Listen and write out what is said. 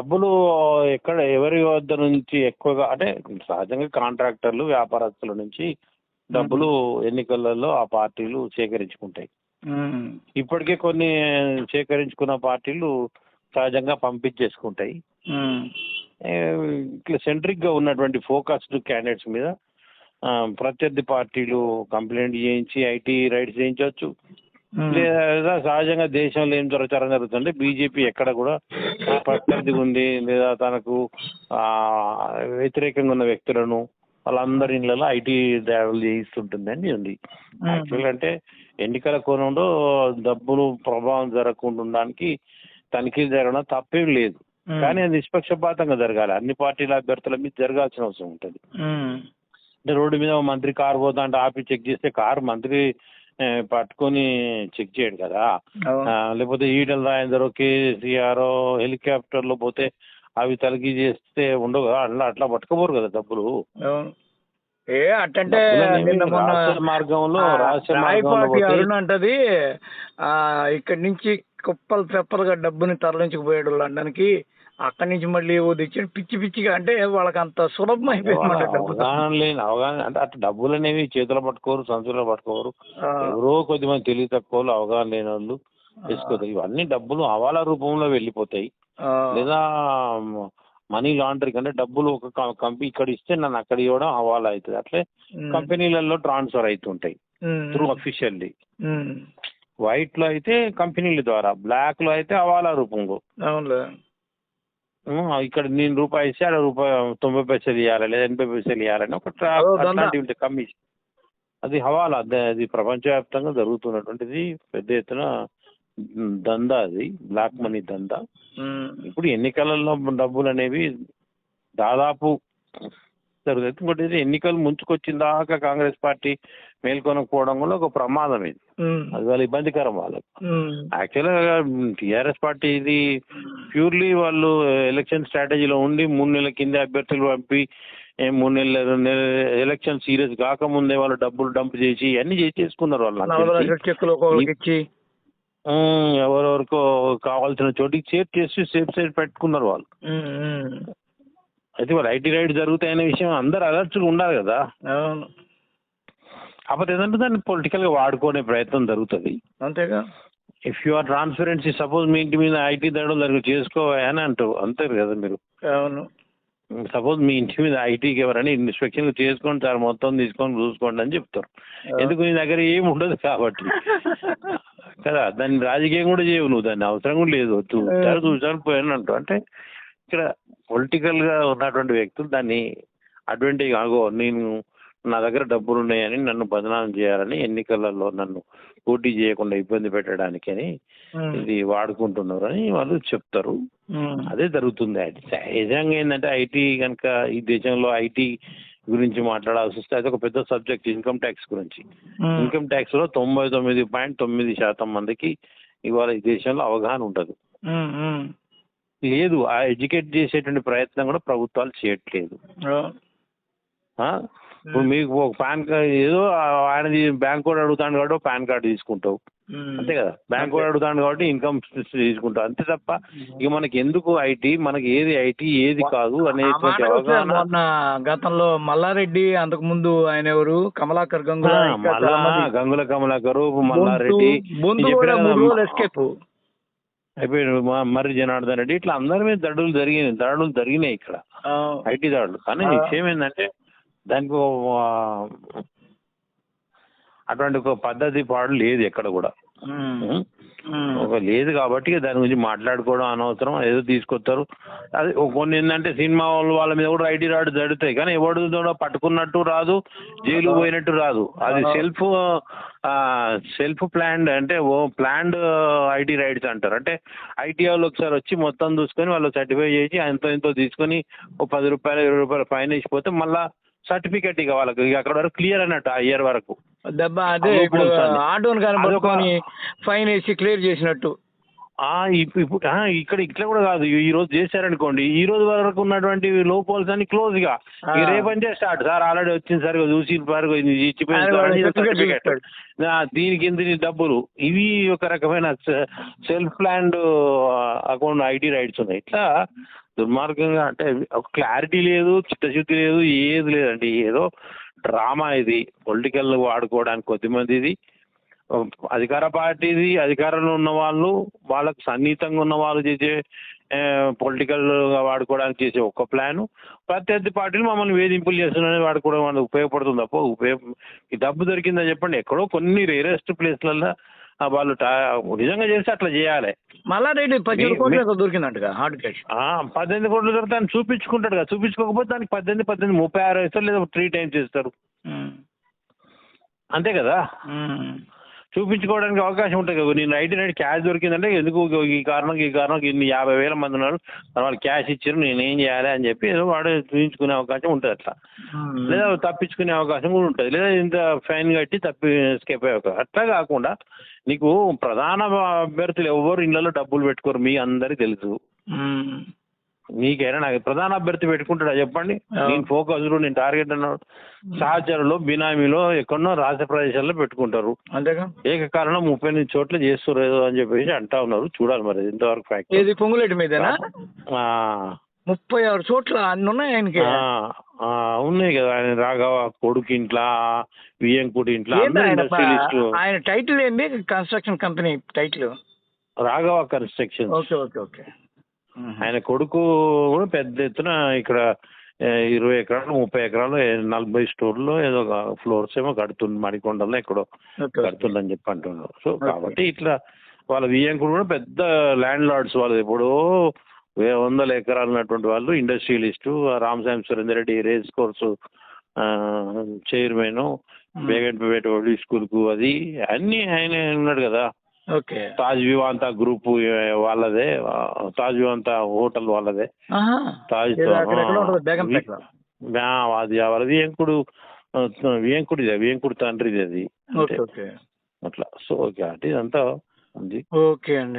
డబ్బులు ఎక్కడ ఎవరి వద్ద నుంచి ఎక్కువగా అంటే సహజంగా కాంట్రాక్టర్లు వ్యాపారస్తుల నుంచి డబ్బులు ఎన్నికలలో ఆ పార్టీలు సేకరించుకుంటాయి. ఇప్పటికే కొన్ని సేకరించుకున్న పార్టీలు సహజంగా పంపించేసుకుంటాయి. సెంట్రిక్గా ఉన్నటువంటి ఫోకస్డ్ క్యాండిడేట్స్ మీద ప్రత్యర్థి పార్టీలు కంప్లైంట్ చేయించి ఐటీ రైట్స్ చేయించవచ్చు. లేదా సహజంగా దేశంలో ఏం ప్రచారం జరుగుతుందంటే బీజేపీ ఎక్కడ కూడా ప్రత్యర్థి ఉంది లేదా తనకు ఆ, వ్యతిరేకంగా ఉన్న వ్యక్తులను వాళ్ళందరి ఇళ్ళలో ఐటీ దాడులు చేయిస్తుంటుందని ఉంది. ఉమ్, యాక్చువల్ అంటే ఎన్నికల కోణంలో డబ్బులు ప్రభావం జరగకుండా ఉండడానికి తనిఖీలు జరగడం తప్పేం లేదు. ఉమ్, కానీ అది నిష్పక్షపాతంగా జరగాలి. అన్ని పార్టీల అభ్యర్థుల మీద జరగాల్సిన అవసరం ఉంటుంది. అంటే రోడ్డు మీద మంత్రి కారు పోతా అంటే ఆపి చెక్ చేస్తే కారు మంత్రి పట్టుకొని చెక్ చేయడు కదా. లేకపోతే ఈటల రాజేందర్ కేసీఆర్ హెలికాప్టర్లో పోతే అవి తనిఖీ చేస్తే ఉండవు కదా. అట్లా అట్లా పట్టుకోపోరు కదా డబ్బులు. ఏ అట్టంటే మార్గంలో అరుణ్ అంటది ఆ ఇక్కడి నుంచి కుప్పలు తెప్పలుగా డబ్బుని తరలించుకుపోయాడు లండన్కి అక్కడి నుంచి మళ్ళీ ఓ తెచ్చి పిచ్చి పిచ్చిగా అంటే వాళ్ళకి అంత సులభం అయిపోయింది అవగాహన లేని అవగాహన అంటే అట్లా డబ్బులు అనేవి చేతిలో పట్టుకోరు సంచులో పట్టుకోరు. ఎవరో కొద్దిమంది తెలివి తక్కువ అవగాహన లేని వాళ్ళు వేసుకోతారు ఇవన్నీ డబ్బులు హవాలా రూపంలో వెళ్ళిపోతాయి. లేదా మనీ లాండరింగ్ అంటే డబ్బులు ఒక కంపెనీ ఇక్కడ ఇస్తే నన్ను అక్కడ ఇవ్వడం హవాలా అవుతుంది. అట్లే కంపెనీలలో ట్రాన్స్ఫర్ అవుతుంటాయి త్రూ అఫీషియల్లీ. వైట్లో అయితే కంపెనీల ద్వారా బ్లాక్లో అయితే హవాలా రూపంలో. ఇక్కడ నేను రూపాయి ఇస్తే ఆడ రూపాయి తొంభై పైసలు ఇవ్వాలి లేదా ఎనభై పైసలు ఇవ్వాలని ఒక ట్రా. అట్లాంటివి ఉంటాయి కమిషన్. అది హవాలా అదే ప్రపంచవ్యాప్తంగా జరుగుతున్నటువంటిది పెద్ద ఎత్తున దందా అది బ్లాక్ మనీ దందా. ఇప్పుడు ఎన్నికలలో డబ్బులు అనేవి దాదాపు జరుగుతుంది ఇంకోటి ఇది ఎన్నికలు ముంచుకొచ్చిన దాకా కాంగ్రెస్ పార్టీ మేల్కొనకపోవడం వల్ల ఒక ప్రమాదం ఇది. అది వాళ్ళ ఇబ్బందికరం వాళ్ళకి. యాక్చువల్గా టీఆర్ఎస్ పార్టీ ఇది ప్యూర్లీ వాళ్ళు ఎలక్షన్ స్ట్రాటజీలో ఉండి మూడు నెలల కింద అభ్యర్థులు పంపి మూడు నెలల ఎలక్షన్ సీరియస్ కాకముందే వాళ్ళు డబ్బులు డంప్ చేసి అన్ని చేసేసుకున్నారు వాళ్ళు. ఎవరెవరికో కావాల్సిన చోటికి సేఫ్ చేసి సేఫ్ సైడ్ పెట్టుకున్నారు వాళ్ళు. అయితే వాళ్ళు ఐటీ రైడ్ జరుగుతాయనే విషయం అందరు అలర్ట్గా ఉండాలి కదా. కాకపోతే ఏంటంటే దాన్ని పొలిటికల్గా వాడుకునే ప్రయత్నం జరుగుతుంది. అంతేగా? If you are transparency suppose మీ ఇంటి మీద ఐటీ దాడులు జరుగు చేసుకోవాలి అని అంటారు అంటారు కదా మీరు. అవును. సపోజ్ మీ ఇంటి మీద ఐటీకి ఎవరైనా ఇన్స్పెక్షన్ చేసుకోండి సార్ మొత్తం తీసుకొని చూసుకోండి అని చెప్తారు. ఎందుకు నీ దగ్గర ఏమి ఉండదు కాబట్టి. కదా దాన్ని రాజకీయం కూడా చేయవు నువ్వు దాన్ని అవసరం కూడా లేదు. చూసారు చూసాను పోయాను అంటావు. అంటే ఇక్కడ పొలిటికల్గా ఉన్నటువంటి వ్యక్తులు దాన్ని అడ్వాంటేజ్ ఆగో నేను నా దగ్గర డబ్బులు ఉన్నాయని నన్ను బదనాం చేయాలని ఎన్నికలలో నన్ను పోటీ చేయకుండా ఇబ్బంది పెట్టడానికి అని ఇది వాడుకుంటున్నారు అని వాళ్ళు చెప్తారు. అదే జరుగుతుంది. అది నిజంగా ఏంటంటే ఐటీ కనుక ఈ దేశంలో ఐటీ గురించి మాట్లాడాల్సి వస్తే అది ఒక పెద్ద సబ్జెక్ట్ ఇన్కమ్ ట్యాక్స్ గురించి. ఇన్కమ్ ట్యాక్స్లో తొంభై తొమ్మిది పాయింట్ తొమ్మిది శాతం మందికి ఇవాళ ఈ దేశంలో అవగాహన ఉమ్, లేదు. ఆ ఎడ్యుకేట్ చేసేటువంటి ప్రయత్నం కూడా ప్రభుత్వాలు చేయట్లేదు? ఇప్పుడు మీకు ఒక పాన్ కార్డ్ ఏదో ఆయనది బ్యాంక్ కోడ్ అడుగుతాడు కాబట్టి పాన్ కార్డు తీసుకుంటావు. అంతే కదా? బ్యాంక్ కోడ్ అడుగుతాడు కాబట్టి ఇన్కమ్ తీసుకుంటావు. అంతే తప్ప ఇక మనకి ఎందుకు ఐటీ? మనకి ఏది ఐటీ ఏది కాదు అనేటువంటి అవగాహన. గతంలో మల్లారెడ్డి అంతకు ముందు ఆయన ఎవరు? కమలాకర్ గంగుల. గంగుల కమలాకరు మల్లారెడ్డి. ఎస్కేప్. అయిపోయాడు మా- మర్రి జనార్దన్ రెడ్డి ఇట్లా అందరి మీద దాడులు జరిగినాయి దాడులు జరిగినాయి ఇక్కడ. ఐటీ దాడులు. కానీ. విషయం ఏంటంటే దానికి అటువంటి ఒక పద్ధతి పాడు లేదు ఎక్కడ కూడా? ఒక లేదు కాబట్టి దాని గురించి మాట్లాడుకోవడం అనవసరం ఏదో తీసుకొస్తారు. అది కొన్ని ఏంటంటే సినిమా వాళ్ళు వాళ్ళ మీద కూడా ఐటీ రాడు జరుగుతాయి. కానీ ఎవడు పట్టుకున్నట్టు రాదు జైలు పోయినట్టు రాదు. అది సెల్ఫ్ సెల్ఫ్ ప్లాన్డ్ అంటే ఓ ప్లాన్డ్ ఐటీ రైడ్స్ అంటారు. అంటే ఐటీ వాళ్ళు ఒకసారి వచ్చి మొత్తం చూసుకొని వాళ్ళు సర్టిఫై చేసి ఎంతో ఎంతో తీసుకొని ఓ పది రూపాయలు ఇరవై రూపాయలు ఫైన్ వేసిపోతే మళ్ళా సర్టిఫికెట్ ఇక వాళ్ళకి. ఇక అక్కడ వరకు క్లియర్ అన్నట్టు ఆ ఇయర్ వరకు. దెబ్బ అదే ఇప్పుడు. ఆటోని కానీ అదొక- పట్టుకొని ఫైన్ వేసి క్లియర్ చేసినట్టు. ఇప్పుడు ఇక్కడ ఇట్లా కూడా కాదు. ఈ రోజు చేశారనుకోండి ఈ రోజు వరకు ఉన్నటువంటి లో పోల్స్ అన్ని క్లోజ్గా. రేపంటే స్టార్ట్. సార్ ఆల్రెడీ వచ్చింది సార్ చూసి అని దీనికి ఇంత డబ్బులు? ఇవి ఒక రకమైన self planned account IT raids ఉన్నాయి. ఇట్లా దుర్మార్గంగా అంటే క్లారిటీ లేదు చిత్తశుద్ధి లేదు ఏది లేదండి. ఏదో డ్రామా ఇది. పొలిటికల్ వాడుకోవడానికి కొద్దిమంది ఇది. అధికార పార్టీది అధికారంలో ఉన్న వాళ్ళు వాళ్ళకు సన్నిహితంగా ఉన్న వాళ్ళు చేసే పొలిటికల్గా వాడుకోవడానికి చేసే ఒక ప్లాను. ప్రత్యర్థి పార్టీలు మమ్మల్ని వేధింపులు చేస్తున్నారని వాడుకోవడం మనకు ఉపయోగపడుతుంది? తప్ప ఉపయోగ డబ్బు దొరికిందని చెప్పండి. ఎక్కడో కొన్ని రేరెస్ట్ ప్లేస్లలో వాళ్ళు నిజంగా చేస్తే అట్లా చేయాలి. మల్లారెడ్డి పద్దెనిమిది కోట్లు దొరికిందంటగా హార్డ్ క్యాష్ పద్దెనిమిది కోట్లు దొరికితే ఆయన చూపించుకుంటాడు కదా. చూపించుకోకపోతే దానికి పద్దెనిమిది పద్దెనిమిది ముప్పై ఆరు ఇస్తారు లేదా త్రీ టైమ్స్ ఇస్తారు. అంతే కదా? చూపించుకోవడానికి అవకాశం ఉంటుంది కదా. నేను రైట్ రైట్ క్యాష్ దొరికిందంటే ఎందుకు ఈ కారణం ఈ కారణం ఇన్ని యాభై వేల మంది ఉన్నారు. వాళ్ళు క్యాష్ ఇచ్చారు నేను ఏం చేయాలి అని చెప్పి వాడు చూపించుకునే అవకాశం ఉంటుంది అట్లా. లేదా తప్పించుకునే అవకాశం కూడా ఉంటుంది. లేదా ఇంత ఫైన్ కట్టి తప్పి escape అయ్యే అవకాశం అట్లా కాకుండా నీకు ప్రధాన అభ్యర్థులు ఎవరు ఇళ్ళలో డబ్బులు పెట్టుకోరు మీ అందరికి తెలుసు. మీకైనా నాకు ప్రధాన అభ్యర్థి పెట్టుకుంటాడా చెప్పండి. నేను ఫోకస్ నేను టార్గెట్ అన్నాడు సహచరులు బినామీలో ఎక్కడనో రాష్ట్ర ప్రదేశాల్లో పెట్టుకుంటారు. అంతేగా? ఏకకాలంలో ముప్పై ఎనిమిది చోట్ల చేస్తారు ఏదో అని చెప్పేసి అంటా ఉన్నారు. చూడాలి మరి ఇంతవరకు ఫ్యాక్ట్ పొంగులేటి మీదేనా? ఆ, ముప్పై ఆరు చోట్ల అన్ని ఉన్నాయి ఆయనకి? ఉన్నాయి కదా. ఆయన రాఘవ కొడుకు ఇంట్లో వియ్యంకుడి ఇంట్లో ఆయన టైటిల్ ఏంటి construction company title Raghava construction okay okay okay. ఆయన కొడుకు కూడా పెద్ద ఎత్తున ఇక్కడ ఇరవై ఎకరాలు ముప్పై ఎకరాలు నలభై స్టోర్లో ఏదో ఫ్లోర్స్ ఏమో కడుతుంది మడికొండలో ఎక్కడో కడుతుందని చెప్పి అంటున్నారు సో. కాబట్టి ఇట్లా వాళ్ళ వియ్యంకుడు కూడా పెద్ద ల్యాండ్ లార్డ్స్ వాళ్ళు. ఎప్పుడో వే వందల ఎకరాలు ఉన్నటువంటి వాళ్ళు industrialist Ramasayam Surender Reddy race course chairman Begumpet స్కూల్కు అది అన్నీ ఆయన ఉన్నాడు కదా. ఓకే. తాజ్ వివాంత గ్రూప్ వాళ్ళదే తాజ్ వివాంత హోటల్ వాళ్ళదే. తాజ్ అది వాళ్ళ వియంకుడు వియంకుడిది వియంకుడు తండ్రిది అది. అట్లా. సో ఓకే అంటే ఇదంతా ఉంది. ఓకే అండి.